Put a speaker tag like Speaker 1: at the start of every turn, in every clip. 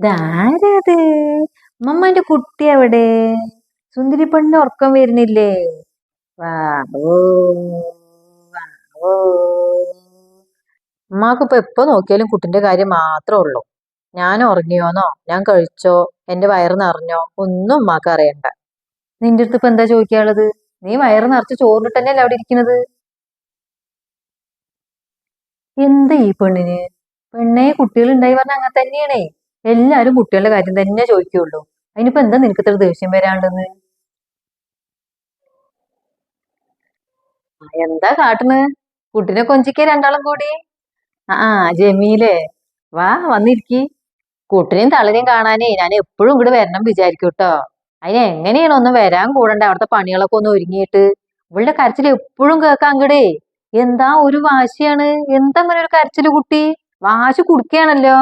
Speaker 1: ഇതാരത്? മമ്മന്റെ കുട്ടി എവിടെ സുന്ദരി പെണ്ണിന് ഉറക്കം വരുന്നില്ലേ? ഉമ്മാക്കിപ്പോ എപ്പോ നോക്കിയാലും കുട്ടിന്റെ കാര്യം മാത്രമേ ഉള്ളൂ. ഞാൻ ഉറങ്ങിയോന്നോ? ഞാൻ കഴിച്ചോ? എന്റെ വയറ് നിറഞ്ഞോ? ഒന്നും ഉമ്മാക്ക് അറിയണ്ട. നിന്റെ അടുത്ത് ഇപ്പൊ എന്താ ചോദിക്കാനുള്ളത്? നീ വയറ് നിറച്ച് ചോറിട്ട് തന്നെയല്ലേ അവിടെ ഇരിക്കുന്നത്? എന്ത് ഈ പെണ്ണിന്? പെണ്ണേ കുട്ടികൾ ഉണ്ടായി പറഞ്ഞ അങ്ങനെ തന്നെയാണേ. എല്ലാരും കുട്ടികളുടെ കാര്യം തന്നെ ചോദിക്കുള്ളൂ. അതിനിപ്പോ എന്താ നിനക്ക് ഇത്ര ദേഷ്യം വരാണ്ടെന്ന് എന്താ കാട്ടുന്നത് കുട്ടിനെ കൊഞ്ചിക്കേ രണ്ടാളും കൂടി. ആ ജമീലേ. വാ വന്നിരിക്കി. കുട്ടിനെയും തളരെയും കാണാനേ ഞാൻ എപ്പോഴും ഇവിടെ വരണം വിചാരിക്കും കേട്ടോ അതിന് എങ്ങനെയാണ് ഒന്ന് വരാൻ കൂടണ്ട. അവിടുത്തെ പണികളൊക്കെ ഒന്ന് ഒരുങ്ങിയിട്ട്. ഇവളുടെ കരച്ചിൽ എപ്പോഴും കേൾക്കാം അങ്ങടേ എന്താ ഒരു വാശിയാണ്? എന്താ അങ്ങനെ ഒരു കരച്ചിൽ കുട്ടി? വാശി കുടുക്കുകയാണല്ലോ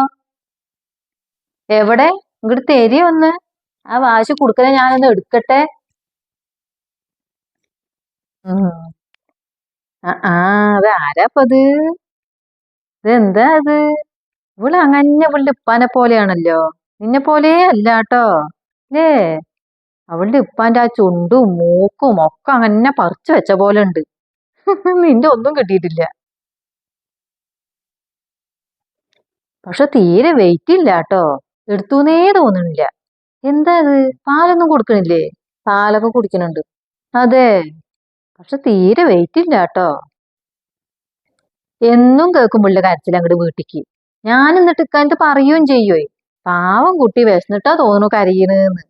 Speaker 1: എവിടെ? ഇങ്ങോട്ട് തരി ഒന്ന്. ആ വാശി കൊടുക്കുന്ന ഞാനൊന്ന് എടുക്കട്ടെ. ആ അത് ആരാപ്പത് ഇതെന്താ അത്? ഇവൾ അങ്ങനെ ഇവളുടെ ഉപ്പാനെ പോലെയാണല്ലോ. നിന്നെ പോലെ അല്ല കേട്ടോ അല്ലേ അവളുടെ ഉപ്പാന്റെ ആ ചുണ്ടും മൂക്കും ഒക്കെ അങ്ങനെ പറിച്ചു വെച്ച പോലെ ഉണ്ട്. നിന്റെ ഒന്നും കിട്ടിയിട്ടില്ല. പക്ഷെ തീരെ വെയിറ്റ് ഇല്ല കേട്ടോ എടുത്തൂന്നേ തോന്നണില്ല. എന്താ അത് പാലൊന്നും കൊടുക്കണില്ലേ? പാലൊക്കെ കുടിക്കണുണ്ട്. അതെ. പക്ഷെ തീരെ വെയിറ്റ് ഇല്ല കേട്ടോ. എന്നും കേൾക്കുമ്പോഴുള്ള കരച്ചിൽ അങ്ങോട്ട് വീട്ടിക്ക്. ഞാൻ എന്നിട്ട് ഇക്കാലത്ത് പറയുകയും ചെയ്യുവേ. പാവം കുട്ടി വിശന്നിട്ടാ തോന്നുന്നു കരയണെന്ന്.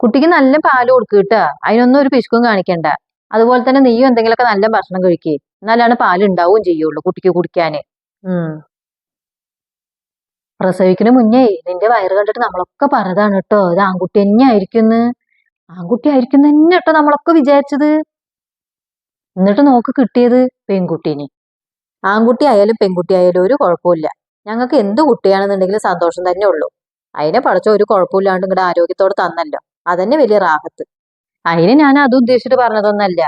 Speaker 1: കുട്ടിക്ക് നല്ല പാൽ കൊടുക്കുക കേട്ടാ. അതിനൊന്നും ഒരു പിശുക്കും കാണിക്കണ്ട. അതുപോലെ തന്നെ നീയും എന്തെങ്കിലുമൊക്കെ നല്ല ഭക്ഷണം കഴിക്കേ. എന്നാലാണ് പാൽ ഉണ്ടാവുകയും ചെയ്യുള്ളൂ കുട്ടിക്ക് കുടിക്കാന്. ഉം. പ്രസവിക്കണ മുന്നേ നിന്റെ വയറ് കണ്ടിട്ട് നമ്മളൊക്കെ പറഞ്ഞതാണ് കേട്ടോ ഇത് ആൺകുട്ടി തന്നെ ആയിരിക്കുന്ന് ആൺകുട്ടി ആയിരിക്കും തന്നെ കേട്ടോ നമ്മളൊക്കെ വിചാരിച്ചത്. എന്നിട്ട് നോക്ക് കിട്ടിയത് പെൺകുട്ടീനെ. ആൺകുട്ടി ആയാലും പെൺകുട്ടി ആയാലും ഒരു കുഴപ്പമില്ല ഞങ്ങൾക്ക് എന്ത് കുട്ടിയാണെന്നുണ്ടെങ്കിലും സന്തോഷം തന്നെ ഉള്ളൂ. അതിനെ പഠിച്ച ഒരു കുഴപ്പമില്ലാണ്ട് ഇങ്ങടെ ആരോഗ്യത്തോട് തന്നല്ലോ. അതന്നെ വലിയ റാഹത്ത്. അതിന് ഞാൻ അത് ഉദ്ദേശിച്ചിട്ട് പറഞ്ഞതൊന്നല്ല.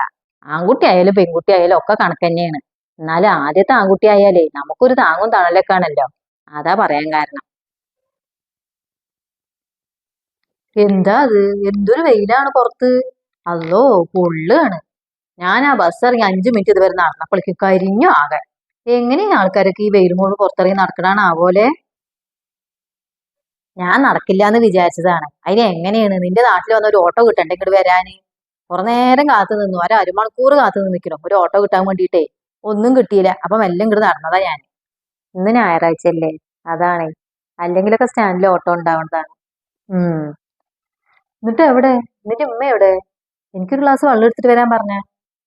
Speaker 1: ആൺകുട്ടി ആയാലും പെൺകുട്ടി ആയാലും ഒക്കെ കണക്ക് തന്നെയാണ്. എന്നാലും ആദ്യത്തെ ആൺകുട്ടി ആയാലേ നമുക്കൊരു താങ്ങും തണലൊക്കെ ആണല്ലോ. അതാ പറയാൻ കാരണം. എന്താ അത്? എന്തൊരു വെയിലാണ് പുറത്ത്? അല്ലോ പൊള്ളാണ് ഞാൻ ആ ബസ് ഇറങ്ങി അഞ്ചു മിനിറ്റ് ഇതുവരെ നടന്നപ്പോഴേക്ക് കരിഞ്ഞു ആകെ. എങ്ങനെയാ ആൾക്കാരൊക്കെ ഈ വെയിൽ മുകളിൽ പുറത്തിറങ്ങി നടക്കണാണ് ആവോലെ ഞാൻ നടക്കില്ല എന്ന് വിചാരിച്ചതാണ്. അതിന് എങ്ങനെയാണ്? നിന്റെ നാട്ടിൽ വന്ന ഒരു ഓട്ടോ കിട്ടണ്ടേ ഇങ്ങോട്ട് വരാന്? കുറെ നേരം കാത്തു നിന്നു. ഒരു അരമണിക്കൂർ കാത്തു നിൽക്കണം ഒരു ഓട്ടോ കിട്ടാൻ വേണ്ടിയിട്ടേ. ഒന്നും കിട്ടിയില്ല. അപ്പം എല്ലാം ഇങ്ങോട്ട് നടന്നതാ ഞാൻ ഇന്ന് ഞായറാഴ്ച അല്ലേ അതാണ്. അല്ലെങ്കിലൊക്കെ സ്റ്റാൻഡിൽ ഓട്ടോ ഉണ്ടാവുന്നതാണ്. ഉം. എന്നിട്ട് എവിടെ? എന്നിട്ട് ഉമ്മ എവിടെ? എനിക്കൊരു ഗ്ലാസ് വെള്ളം എടുത്തിട്ട് വരാൻ പറഞ്ഞ.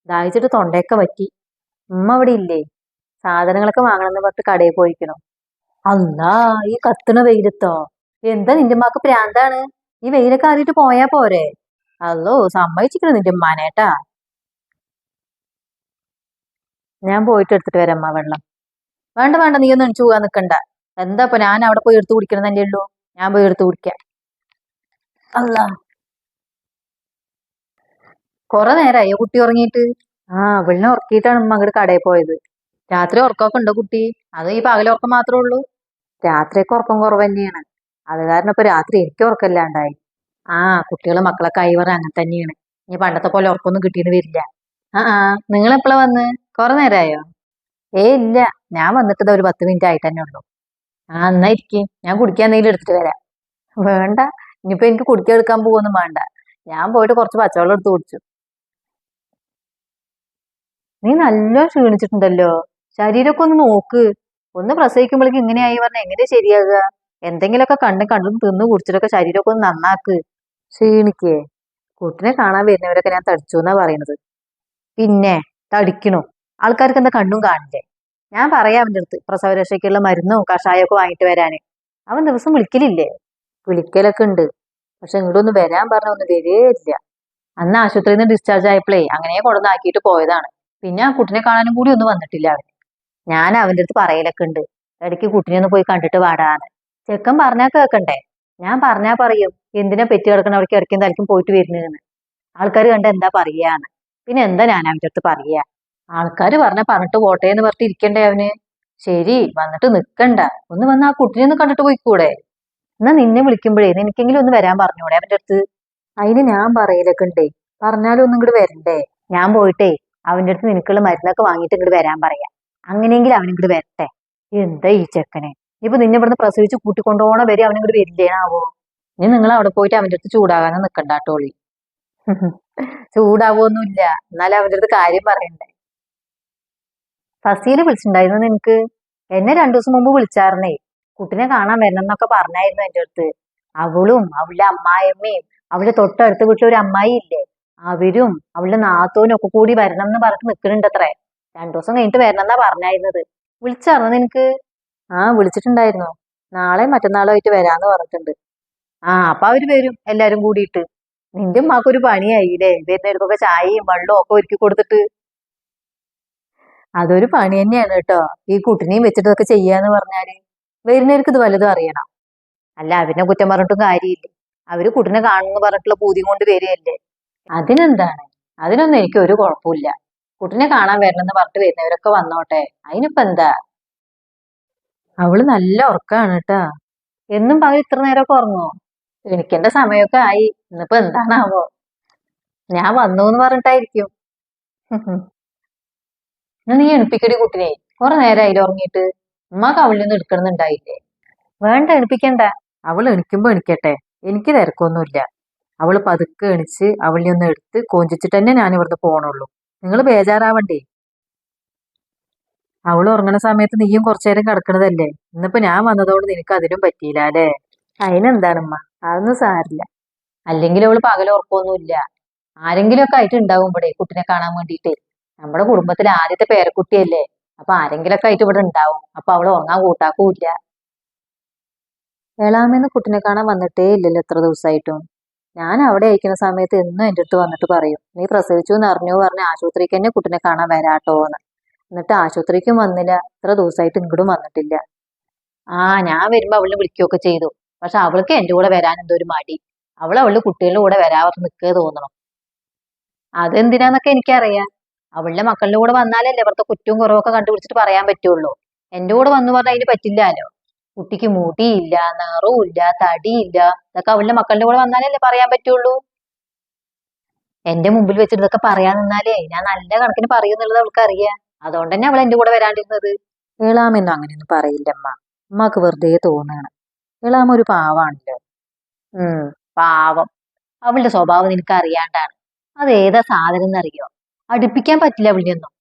Speaker 1: ദാഹിച്ചിട്ട് തൊണ്ടയൊക്കെ പറ്റി ഉമ്മ അവിടെ ഇല്ലേ? സാധനങ്ങളൊക്കെ വാങ്ങണമെന്ന് പറഞ്ഞിട്ട് കടയിൽ പോയിക്കണം അന്നാ ഈ കത്തണ വെയിലത്തോ? എന്താ നിന്റെ ഉമ്മക്ക് പ്രാന്താണ്? ഈ വെയിലൊക്കെ അറിയിട്ട് പോയാ പോരെ? അല്ലോ സമ്മതിച്ചിക്കണു നിന്റെ ഉമ്മാനേട്ടാ ഞാൻ പോയിട്ട് എടുത്തിട്ട് വരാം അമ്മ വെള്ളം. വേണ്ട വേണ്ട നീ ഒന്നും എണിച്ചു പോകാൻ നിക്കണ്ട. എന്താ ഇപ്പൊ ഞാൻ അവിടെ പോയി എടുത്തു കുടിക്കണം ഉള്ളു. ഞാൻ പോയി എടുത്തു കുടിക്കാം. അല്ല കൊറേ നേരായോ കുട്ടി ഉറങ്ങിയിട്ട് ആ വെള്ളം ഉറക്കിയിട്ടാണ് ഉമ്മ അങ്ങോട്ട് കടയിൽ പോയത്. രാത്രി ഉറക്കമൊക്കെ ഉണ്ടോ കുട്ടി? അത് ഈ പകലുറക്കം ഉറക്കം മാത്രമേ ഉള്ളൂ? രാത്രിയൊക്കെ ഉറക്കം കുറവ് തന്നെയാണ്. അത് കാരണം ഇപ്പൊ രാത്രി എനിക്ക് ഉറക്കമില്ലാണ്ടായി. ആ കുട്ടികളെ മക്കളൊക്കെ കൈവറ അങ്ങനെ തന്നെയാണ്. ഇനി പണ്ടത്തെ പോലെ ഉറക്കൊന്നും കിട്ടിയെന്ന് വരില്ല. ആ ആ നിങ്ങൾ എപ്പോഴാ വന്ന്? കുറെ നേരമായോ ഏ ഇല്ല. ഞാൻ വന്നിട്ട് ഒരു പത്ത് മിനിറ്റ് ആയിട്ട് തന്നെ ഉള്ളൂ. ആ എന്നാ ഇരിക്കും. ഞാൻ കുടിക്കാൻ എന്തെങ്കിലും എടുത്തിട്ട് വരാം. വേണ്ട. ഇനിയിപ്പോ എനിക്ക് കുടിക്കാൻ എടുക്കാൻ പോകുന്നു വേണ്ട. ഞാൻ പോയിട്ട് കുറച്ച് പച്ചവെള്ളം എടുത്ത് കുടിച്ചു. നീ നല്ല ക്ഷീണിച്ചിട്ടുണ്ടല്ലോ. ശരീരമൊക്കെ ഒന്ന് നോക്ക്. ഒന്ന് പ്രസവിക്കുമ്പോഴേക്കും ഇങ്ങനെയായി പറഞ്ഞാൽ എങ്ങനെ ശരിയാകുക? എന്തെങ്കിലുമൊക്കെ കണ്ടും കണ്ടും തിന്ന് കുടിച്ചിട്ടൊക്കെ ശരീരമൊക്കെ ഒന്ന് നന്നാക്ക്. ക്ഷീണിക്കേ. കുട്ടിനെ കാണാൻ വരുന്നവരൊക്കെ ഞാൻ തടിച്ചു എന്നാ പറയുന്നത്. പിന്നെ തടിക്കണോ? ആൾക്കാർക്ക് എന്താ കണ്ണും കാണില്ലേ? ഞാൻ പറയാം അവന്റെ അടുത്ത് പ്രസവരക്ഷയ്ക്കുള്ള മരുന്നും കഷായമൊക്കെ വാങ്ങിട്ട് വരാന്. അവൻ ദിവസം വിളിക്കലില്ലേ? വിളിക്കലൊക്കെ ഉണ്ട്. പക്ഷെ ഇങ്ങോട്ടൊന്ന് വരാൻ പറഞ്ഞ ഒന്ന് വരേയില്ല അന്ന് ആശുപത്രിയിൽ നിന്ന് ഡിസ്ചാർജ് ആയപ്പോഴേ അങ്ങനെ കൊണ്ടുവന്നാക്കിയിട്ട് പോയതാണ്. പിന്നെ ആ കുട്ടിനെ കാണാനും കൂടി ഒന്നും വന്നിട്ടില്ല അവൻ ഞാൻ അവന്റെ അടുത്ത് പറയലൊക്കെ ഉണ്ട്. ഇടയ്ക്ക് കുട്ടിനെ ഒന്ന് പോയി കണ്ടിട്ട് വാടാന്ന്. ചെക്കൻ പറഞ്ഞാൽ കേൾക്കണ്ടേ ഞാൻ പറഞ്ഞാ പറയും എന്തിനാ പെറ്റി കിടക്കണവർക്ക് ഇടയ്ക്കും തലയ്ക്കും പോയിട്ട് വരുന്നതെന്ന് ആൾക്കാർ കണ്ട എന്താ പറയാന്ന്. പിന്നെ എന്താ ഞാൻ അവന്റെ അടുത്ത് പറയാ? ആൾക്കാർ പറഞ്ഞ പറഞ്ഞിട്ട് പോട്ടെ എന്ന് പറഞ്ഞിട്ട് ഇരിക്കണ്ടേ അവന്. ശരി വന്നിട്ട് നിക്കണ്ട. ഒന്ന് വന്ന് ആ കുട്ടിനെ ഒന്ന് കണ്ടിട്ട് പോയിക്കൂടെ? എന്നാ നിന്നെ വിളിക്കുമ്പോഴേ നിനക്കെങ്കിലും ഒന്ന് വരാൻ പറഞ്ഞൂടെ അവന്റെ അടുത്ത്? അതിന് ഞാൻ പറയലൊക്കെ ഉണ്ടേ. പറഞ്ഞാലും ഒന്നും ഇങ്ങോട്ട് വരണ്ടേ? ഞാൻ പോയിട്ടേ അവന്റെ അടുത്ത് നിനക്കുള്ള മരുന്നൊക്കെ വാങ്ങിയിട്ട് ഇങ്ങോട്ട് വരാൻ പറയാം. അങ്ങനെയെങ്കിലും അവൻ ഇങ്ങോട്ട് വരട്ടെ. എന്താ ഈ ചെക്കനെ? ഇപ്പൊ നിന്നെ ഇവിടുന്ന് പ്രസവിച്ച് കൂട്ടിക്കൊണ്ടോണ വരെ അവൻ ഇങ്ങോട്ട് വരില്ലേനാവോ? ഇനി നിങ്ങൾ അവിടെ പോയിട്ട് അവന്റെ അടുത്ത് ചൂടാകാനും നിക്കണ്ടാട്ടോളി ചൂടാവൊന്നുമില്ല. എന്നാലും അവന്റെ അടുത്ത് കാര്യം പറയണ്ടേ. ഫസീൽ വിളിച്ചിട്ടുണ്ടായിരുന്നു നിനക്ക്? എന്നെ രണ്ടു ദിവസം മുമ്പ് വിളിച്ചാർന്നേ. കുട്ടിനെ കാണാൻ വരണം എന്നൊക്കെ പറഞ്ഞായിരുന്നു എന്റെ അടുത്ത്. അവളും അവളുടെ അമ്മായിയമ്മയും അവളുടെ തൊട്ടടുത്ത വീട്ടിലെ ഒരു അമ്മായി ഇല്ലേ? അവരും അവളുടെ നാത്തോനും ഒക്കെ കൂടി വരണം എന്ന് പറഞ്ഞിട്ട് നിൽക്കുന്നുണ്ട് അത്രേ രണ്ടു ദിവസം കഴിഞ്ഞിട്ട് വരണം എന്നാ പറഞ്ഞായിരുന്നത്. വിളിച്ചായിരുന്നു നിനക്ക്? ആ വിളിച്ചിട്ടുണ്ടായിരുന്നു. നാളെ മറ്റന്നാളോ ആയിട്ട് വരാന്ന് പറഞ്ഞിട്ടുണ്ട്. ആ അപ്പൊ അവർ വരും എല്ലാരും കൂടിയിട്ട്. നിന്റെ ഉമ്മാക്കൊരു പണിയായില്ലേ? വരുന്നവർക്കൊക്കെ ചായയും വെള്ളവും ഒക്കെ ഒരുക്കി കൊടുത്തിട്ട്. അതൊരു പണി തന്നെയാണ് കേട്ടോ. ഈ കുട്ടിനെയും വെച്ചിട്ട് ഇതൊക്കെ ചെയ്യാന്ന് പറഞ്ഞാൽ വരുന്നവർക്ക് ഇത് വലുതും അറിയണം. അല്ല അവരിനെ കുറ്റം പറഞ്ഞിട്ടും കാര്യമില്ല. അവർ കുട്ടിനെ കാണുന്നു പറഞ്ഞിട്ടുള്ള പൂതി കൊണ്ട് വരികയല്ലേ? അതിനെന്താണ്? അതിനൊന്നും എനിക്ക് ഒരു കുഴപ്പമില്ല. കുട്ടിനെ കാണാൻ വരണമെന്ന് പറഞ്ഞിട്ട് വരുന്നവരൊക്കെ വന്നോട്ടെ. അതിനിപ്പോ എന്താ? അവൾ നല്ല ഉറക്കാണ് കേട്ടാ. എന്നും പകൽ ഇത്ര നേരമൊക്കെ ഉറങ്ങുമോ എനിക്കെന്റെ സമയമൊക്കെ ആയി. ഇന്നിപ്പോ എന്താണാവോ? ഞാൻ വന്നു എന്ന് പറഞ്ഞിട്ടായിരിക്കും. നീ എണുപ്പിക്കടി കുട്ടിനെ. കുറെ നേരമായില്ല ഉറങ്ങിയിട്ട് ഉമ്മാക്ക് അവളിൽ നിന്ന് എടുക്കണമെന്നുണ്ടായില്ലേ വേണ്ട എണിപ്പിക്കണ്ട. അവൾ എണിക്കുമ്പോ എണിക്കട്ടെ. എനിക്ക് തിരക്കൊന്നുമില്ല. അവൾ പതുക്കെ എണിച്ച് അവളിൽ ഒന്ന് എടുത്ത് കോഞ്ചിച്ചിട്ട് തന്നെ ഞാൻ ഇവിടുന്ന് പോണുള്ളൂ. നിങ്ങൾ ബേജാറാവണ്ടേ? അവൾ ഉറങ്ങണ സമയത്ത് നീയും കുറച്ചു നേരം കിടക്കണതല്ലേ? ഇന്നിപ്പോ ഞാൻ വന്നതുകൊണ്ട് നിനക്ക് അതിനും പറ്റിയില്ല അല്ലേ? അതിനെന്താണമ്മ അതൊന്നും സാരില്ല അല്ലെങ്കിൽ അവൾ പകൽ ഉറക്കമൊന്നുമില്ല ആരെങ്കിലും ഒക്കെ ആയിട്ട് ഉണ്ടാവും ഇവിടെ കുട്ടിനെ കാണാൻ വേണ്ടിയിട്ട്. നമ്മുടെ കുടുംബത്തിലെ ആദ്യത്തെ പേരക്കുട്ടിയല്ലേ. അപ്പൊ ആരെങ്കിലും ഒക്കെ ആയിട്ട് ഇവിടെ ഉണ്ടാവും. അപ്പൊ അവൾ ഉറങ്ങാൻ കൂട്ടാക്കൂല്ല. ഏളാമെന്ന് കുട്ടിനെ കാണാൻ വന്നിട്ടേ ഇല്ലല്ലോ എത്ര ദിവസമായിട്ടും ഞാൻ അവിടെ അയക്കുന്ന സമയത്ത് എന്നും എന്റെ അടുത്ത് വന്നിട്ട് പറയും നീ പ്രസവിച്ചു എന്ന് അറിഞ്ഞു പറഞ്ഞ ആശുപത്രിക്ക് തന്നെ കുട്ടിനെ കാണാൻ വരാട്ടോ എന്ന്. എന്നിട്ട് ആശുപത്രിക്കും വന്നില്ല. ഇത്ര ദിവസമായിട്ട് ഇങ്ങോട്ടും വന്നിട്ടില്ല. ആ ഞാൻ വരുമ്പോ അവളിനെ വിളിക്കുകയൊക്കെ ചെയ്തു. പക്ഷെ അവൾക്ക് എന്റെ കൂടെ വരാൻ എന്തോ ഒരു മടി. അവൾ അവളുടെ കുട്ടികളുടെ കൂടെ വരാതെ നിൽക്കുക തോന്നണം. അതെന്തിനാന്നൊക്കെ എനിക്കറിയാം. അവളുടെ മക്കളുടെ കൂടെ വന്നാലല്ലേ ഇവിടുത്തെ കുറ്റവും കുറവൊക്കെ കണ്ടുപിടിച്ചിട്ട് പറയാൻ പറ്റുള്ളൂ. എന്റെ കൂടെ വന്നു പറഞ്ഞാൽ അതിന് പറ്റില്ലല്ലോ. കുട്ടിക്ക് മുടിയില്ല നിറവുമില്ല തടിയില്ല ഇതൊക്കെ അവളുടെ മക്കളുടെ കൂടെ വന്നാലല്ലേ പറയാൻ പറ്റുള്ളൂ. എന്റെ മുമ്പിൽ വെച്ചിട്ട് ഇതൊക്കെ പറയാൻ നിന്നാലേ ഞാൻ നല്ല കണക്കിന് പറയുന്നുള്ളത് അവൾക്ക് അറിയാം അതുകൊണ്ട് തന്നെ അവൾ എന്റെ കൂടെ വരാണ്ടിരുന്നത്. ഇളാമെന്നും അങ്ങനെയൊന്നും പറയില്ല അമ്മ. അമ്മയ്ക്ക് വെറുതെ തോന്നുകയാണ് ഇളാമ ഒരു പാവാണല്ലോ. ഉം പാവം. അവളുടെ സ്വഭാവം നിനക്ക് അറിയാണ്ടാണ്. അത് ഏതാ സാധനം എന്നറിയോ? അടുപ്പിക്കാൻ പറ്റില്ല അവളുടെ എല്ലാം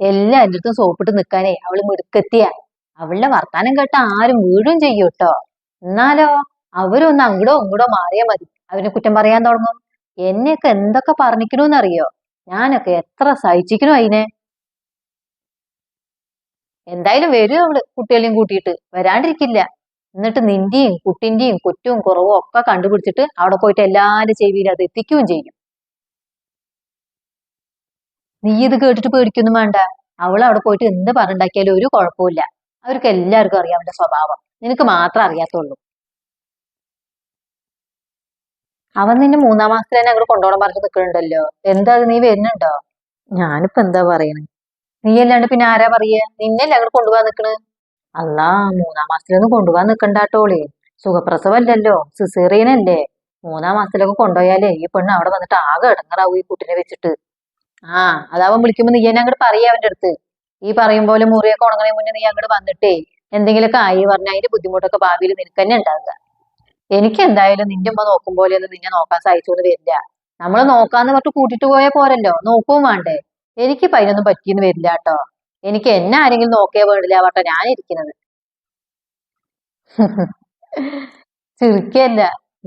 Speaker 1: എന്റെ അടുത്തും സോപ്പിട്ട് നിൽക്കാനേ അവൾ മിടുക്കത്തിയാ. അവളുടെ വർത്താനം കേട്ട ആരും വീഴും ചെയ്യും കേട്ടോ എന്നാലോ അവരൊന്ന് അങ്ങടോ ഇങ്ങടോ മാറിയാ മതി. അവനെ കുറ്റം പറയാൻ തുടങ്ങും. എന്നെയൊക്കെ എന്തൊക്കെ പറഞ്ഞിക്കണോന്നറിയോ? ഞാനൊക്കെ എത്ര സഹിച്ചിക്കണോ അതിനെ എന്തായാലും വരും അവൾ കുട്ടികളെയും കൂട്ടിയിട്ട്. വരാണ്ടിരിക്കില്ല. എന്നിട്ട് നിന്റെയും കുട്ടിന്റെയും കുറ്റവും കുറവും ഒക്കെ കണ്ടുപിടിച്ചിട്ട് അവിടെ പോയിട്ട് എല്ലാരും ചെവിയിൽ അത് എത്തിക്കുകയും ചെയ്യും. നീ ഇത് കേട്ടിട്ട് പേടിക്കൊന്നും വേണ്ട. അവൾ അവിടെ പോയിട്ട് എന്ത് പറഞ്ഞുണ്ടാക്കിയാലും ഒരു കുഴപ്പമില്ല അവർക്ക് എല്ലാവർക്കും അറിയാം അവന്റെ സ്വഭാവം. നിനക്ക് മാത്രം അറിയാത്തുള്ളൂ അവൻ നിന്നെ മൂന്നാം മാസത്തിൽ തന്നെ അങ്ങോട്ട് കൊണ്ടോണം പറഞ്ഞു നിൽക്കുന്നുണ്ടല്ലോ എന്താ നീ വരുന്നുണ്ടോ? ഞാനിപ്പോ എന്താ പറയണേ? നീ അല്ലാണ്ട് പിന്നെ ആരാ പറയാ? നിന്നല്ലേ അങ്ങോട്ട് കൊണ്ടുപോകാൻ നിക്കണ്? അല്ലാ മൂന്നാം മാസത്തിലൊന്നും കൊണ്ടുപോകാൻ നിക്കണ്ടാട്ടോളേ. സുഖപ്രസവല്ലല്ലോ. സിസേറിയനല്ലേ. മൂന്നാം മാസത്തിലൊക്കെ കൊണ്ടുപോയാലേ ഈ പെണ്ണ് അവിടെ വന്നിട്ട് ആകെ ഇടങ്ങറാവും ഈ കുട്ടിനെ വെച്ചിട്ട്. ആ അതാവൻ വിളിക്കുമ്പോ നീ എന്നെ അങ്ങോട്ട് പറയാ അവന്റെ അടുത്ത്. ഈ പറയും പോലെ മുറിയൊക്കെ ഉണങ്ങണേ മുന്നേ നീ അങ്ങോട്ട് വന്നിട്ടേ എന്തെങ്കിലുമൊക്കെ ആയി പറഞ്ഞാൽ അതിന്റെ ബുദ്ധിമുട്ടൊക്കെ ഭാവിയിൽ നിനക്ക് തന്നെ ഉണ്ടാവുക എനിക്ക് എന്തായാലും നിന്റെ ഉമ്മ നോക്കും പോലെ ഒന്നും നിന്നെ നോക്കാൻ സഹിച്ചോന്ന് വരില്ല. നമ്മൾ നോക്കാന്ന് പറഞ്ഞിട്ട് കൂട്ടിട്ട് പോയാൽ പോരല്ലോ. നോക്കുകയും വേണ്ടേ. എനിക്ക് അതിനൊന്നും പറ്റിയെന്ന് വരില്ല കേട്ടോ. എനിക്ക് എന്നെ ആരെങ്കിലും നോക്കിയാൽ വേണ്ടില്ല വട്ടോ ഞാൻ ഇരിക്കുന്നത്. ചിരിക്കല്ല.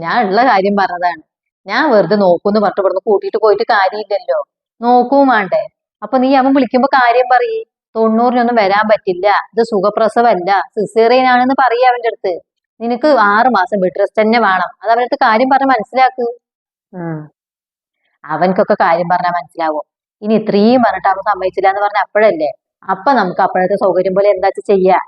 Speaker 1: ഞാൻ ഉള്ള കാര്യം പറഞ്ഞതാണ്. ഞാൻ വെറുതെ നോക്കുന്നു പറഞ്ഞിട്ട് ഇവിടുന്ന് കൂട്ടിയിട്ട് പോയിട്ട് കാര്യമില്ലല്ലോ. നോക്കുകയും വേണ്ടേ അപ്പൊ നീ അവൻ വിളിക്കുമ്പോ കാര്യം പറയേ. തൊണ്ണൂറിനൊന്നും വരാൻ പറ്റില്ല. ഇത് സുഖപ്രസവല്ല. സിസേറിയൻ ആണെന്ന് പറയ അവന്റെ അടുത്ത്. നിനക്ക് ആറു മാസം ബെഡ് റെസ്റ്റ് തന്നെ വേണം. അത് അവന്റെ അടുത്ത് കാര്യം പറഞ്ഞ് മനസ്സിലാക്ക്. അവൻക്കൊക്കെ കാര്യം പറഞ്ഞാൽ മനസ്സിലാവും? ഇനി ഇത്രയും പറഞ്ഞിട്ട് അവൻ സമ്മതിച്ചില്ല എന്ന് പറഞ്ഞ അപ്പോഴല്ലേ? അപ്പൊ നമുക്ക് അപ്പോഴത്തെ സൗകര്യം പോലെ എന്താ ചെയ്യാ?